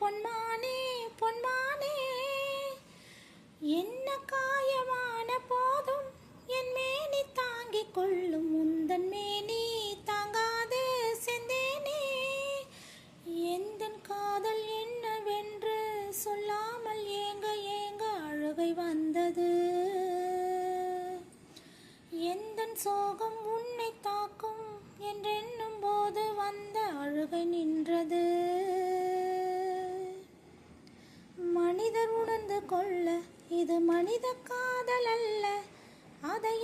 பொன்மானே பொன்மானே என்ன காயமான போதும் என் மேனி தாங்கிக் கொள்ளும் உந்தன் மேனி தாங்காது செந்தேனே. எந்த காதல் என்னவென்று சொல்லாமல் ஏங்க ஏங்க அழுகை வந்தது? எந்தன் சோகம் உன்னை தாக்கும் என்றென்னும் போது வந்த அழுகை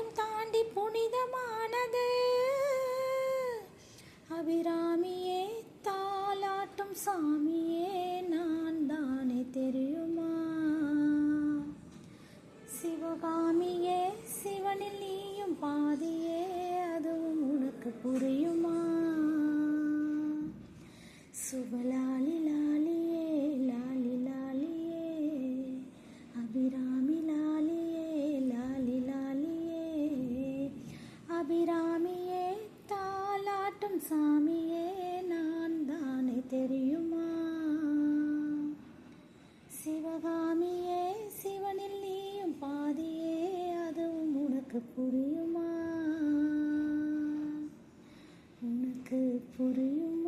அதையும் தாண்டி புனிதமானது. அபிராமியே தாலாட்டும் சாமியே நான் தானே தெரியுமா? சிவகாமியே சிவனில் நீயும் பாதியே அதுவும் உனக்கு புரியுமா? சுபலாலி சிவகாமியே சிவனில் நீயும் பாதியே அதுவும் உனக்கு புரியுமா? உனக்கு புரியுமா?